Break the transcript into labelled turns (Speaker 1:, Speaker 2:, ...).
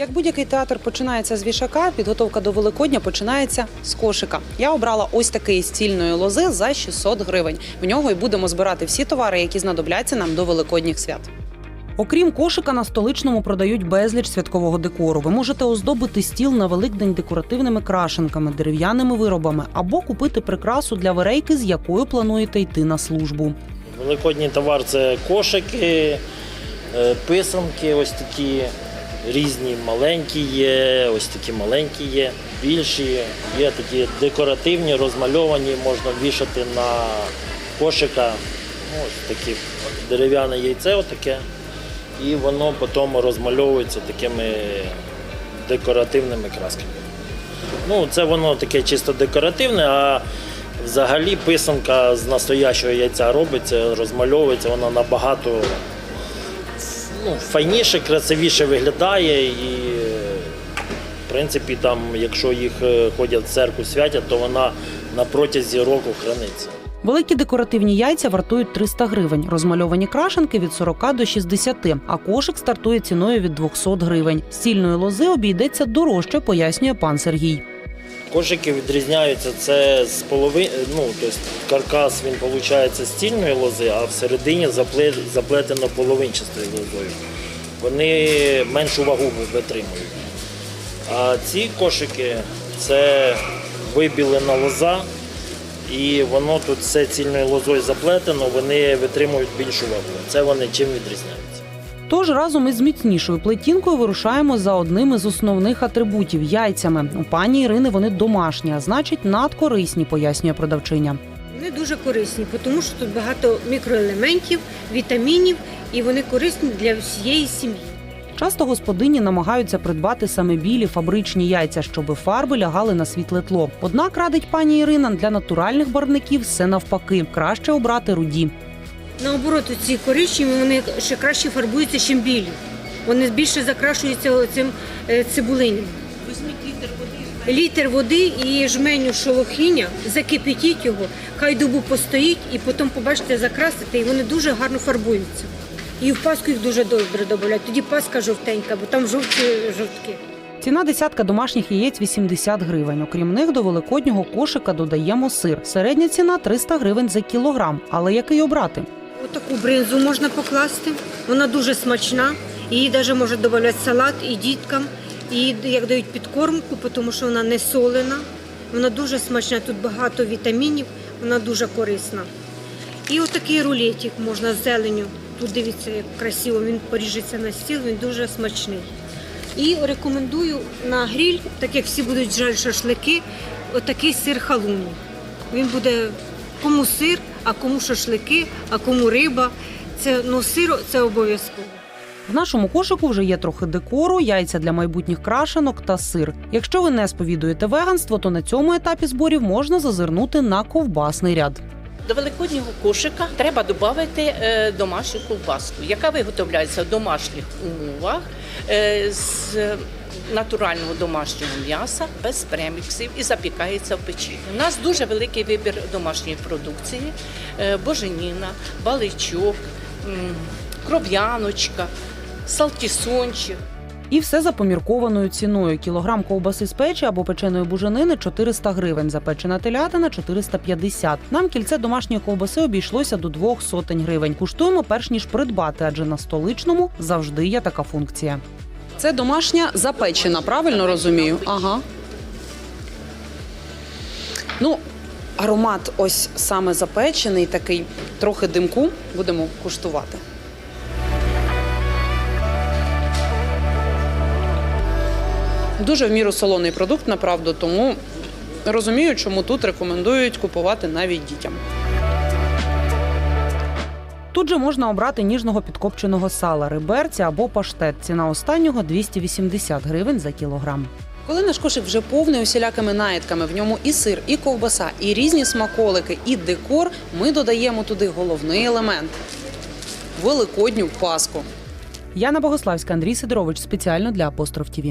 Speaker 1: Як будь-який театр починається з вішака, підготовка до Великодня починається з кошика. Я обрала ось такий з цільної лози за 600 гривень. В нього і будемо збирати всі товари, які знадобляться нам до великодніх свят. Окрім кошика, на столичному продають безліч святкового декору. Ви можете оздобити стіл на Великдень декоративними крашенками, дерев'яними виробами або купити прикрасу для верейки, з якою плануєте йти на службу.
Speaker 2: Великодній товар це кошики, е, писанки, ось такі різні маленькі є, ось такі маленькі є, більші, є такі декоративні, розмальовані, можна вішати на кошика. Ну, Ось такі дерев'яне яйце отаке. І воно потім розмальовується такими декоративними красками. Ну, це воно таке чисто декоративне, а взагалі писанка з настоящого яйця робиться, розмальовується, вона набагато ну, файніше, красивіше виглядає і, в принципі, там, якщо їх е, ходять в церкву святять, то вона на протязі року храниться.
Speaker 1: Великі декоративні яйця вартують 300 гривень, розмальовані крашенки від 40 до 60, а кошик стартує ціною від 200 гривень. З лози обійдеться дорожче, пояснює пан Сергій.
Speaker 2: Кошики відрізняються це з половини, ну, тобто каркас він виходить з цільної лози, а всередині заплетено половинчастою лозою. Вони меншу вагу витримують. А ці кошики це вибілена лоза, і воно тут все цільною лозою заплетено, вони витримують більшу вагу. Це вони чим відрізняються.
Speaker 1: Тож разом із міцнішою плетінкою вирушаємо за одним із основних атрибутів яйцями. У пані Ірини вони домашні, а значить надкорисні, пояснює продавчиня.
Speaker 3: Вони дуже корисні, тому що тут багато мікроелементів, вітамінів, і вони корисні для всієї сім'ї.
Speaker 1: Часто господині намагаються придбати саме білі фабричні яйця, щоби фарби лягали на світле тло. Однак радить пані Ірина для натуральних барвників все навпаки. Краще обрати руді.
Speaker 3: Наоборот, ці коричневі вони ще краще фарбуються, ніж білі. Вони більше закрашуються цим цибулиням. Літр води і жменю шолохіня, закипятіть його, хай добу постоїть і потім побачите, закрасите, і вони дуже гарно фарбуються. І в паску їх дуже добре додають. Тоді паска жовтенька, бо там жовті жовтки.
Speaker 1: Ціна десятка домашніх яєць 80 гривень. Окрім них, до великоднього кошика додаємо сир. Середня ціна 300 гривень за кілограм. Але який обрати?
Speaker 3: Отаку бринзу можна покласти. Вона дуже смачна. Її навіть можна додати салат і діткам. І як дають підкормку, тому що вона не солена. Вона дуже смачна. Тут багато вітамінів, вона дуже корисна. І отакий рулетик можна з зеленю. Тут дивіться, як красиво він поріжеться на стіл, він дуже смачний. І рекомендую на гриль, так як всі будуть жаль шашлики, отакий сир халуні. Він буде кому сир, а кому шашлики, а кому риба. Це ну сир це обов'язково.
Speaker 1: В нашому кошику вже є трохи декору, яйця для майбутніх крашенок та сир. Якщо ви не сповідуєте веганство, то на цьому етапі зборів можна зазирнути на ковбасний ряд.
Speaker 4: До великоднього кошика треба додати е, домашню ковбаску, яка виготовляється в домашніх умовах е, з натурального домашнього м'яса без преміксів і запікається в печі. У нас дуже великий вибір домашньої продукції: е, боженіна, баличок, кров'яночка, салтісончик.
Speaker 1: І все за поміркованою ціною. Кілограм ковбаси з печі або печеної буженини 400 гривень, запечена телятина 450. Нам кільце домашньої ковбаси обійшлося до двох сотень гривень. Куштуємо перш ніж придбати, адже на столичному завжди є така функція. Це домашня запечена, правильно розумію? Ага. Ну, аромат ось саме запечений, такий трохи димку. Будемо куштувати. Дуже в міру солоний продукт, направду, тому розумію, чому тут рекомендують купувати навіть дітям. Тут же можна обрати ніжного підкопченого сала, риберця або паштет. Ціна останнього 280 гривень за кілограм. Коли наш кошик вже повний усілякими наїдками, в ньому і сир, і ковбаса, і різні смаколики, і декор, ми додаємо туди головний елемент великодню паску. Яна Богославська, Андрій Сидорович спеціально для Апостроф ТІВІ.